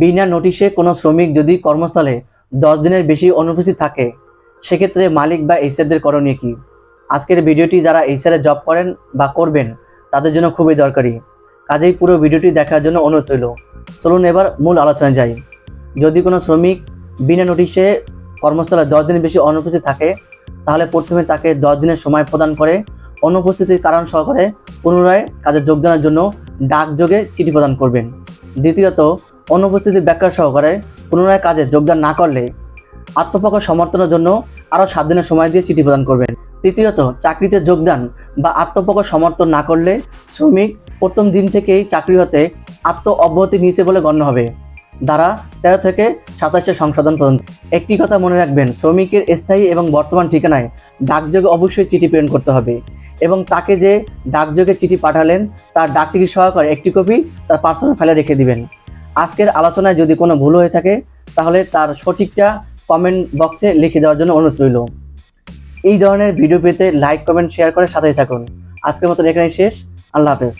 বিনা নোটিশে কোনো শ্রমিক যদি কর্মস্থলে দশ দিনের বেশি অনুপস্থিত থাকে, সেক্ষেত্রে মালিক বা এইচআরদের করণীয় কী? আজকের ভিডিওটি যারা এইচআরে জব করেন বা করবেন, তাদের জন্য খুবই দরকারি। কাজেই পুরো ভিডিওটি দেখার জন্য অনুরোধ রইল। চলুন এবার মূল আলোচনায় যাই। যদি কোনো শ্রমিক বিনা নোটিশে কর্মস্থলে দশ দিনের বেশি অনুপস্থিত থাকে, তাহলে প্রথমে তাকে দশ দিনের সময় প্রদান করে। অনুপস্থিতির কারণ সহকারে পুনরায় কাজে যোগদানের জন্য ডাকযোগে চিঠি প্রদান করবেন। দ্বিতীয়ত অনুপস্থিতির ব্যাখ্যা সহকারে পুনরায় কাজে যোগদান না করলে আত্মপক্ষ সমর্থনের জন্য আরও সাত দিনের সময় দিয়ে চিঠি প্রদান করবেন। তৃতীয়ত, চাকরিতে যোগদান বা আত্মপক্ষ সমর্থন না করলে শ্রমিক প্রথম দিন থেকেই চাকরি হতে আত্ম অব্যাহতি নিয়েছে বলে গণ্য হবে। দ্বারা তেরো থেকে সাতাশে সংশোধন পর্যন্ত। একটি কথা মনে রাখবেন, শ্রমিকের স্থায়ী এবং বর্তমান ঠিকানায় ডাকযোগে অবশ্যই চিঠি প্রেরণ করতে হবে এবং তাকে যে ডাকযোগে চিঠি পাঠালেন, তার ডাকটিকি সহকারে একটি কপি তার পার্সোনাল ফাইলে রেখে দিবেন। আজকের আলোচনায় যদি কোনো ভুল হয়ে থাকে, তাহলে তার সঠিকটা কমেন্ট বক্সে লিখে দেওয়ার জন্য অনুরোধ রইল। এই ধরনের ভিডিও পেতে লাইক কমেন্ট শেয়ার করে সাথেই থাকুন। আজকের মতন এখানেই শেষ। আল্লাহ হাফেজ।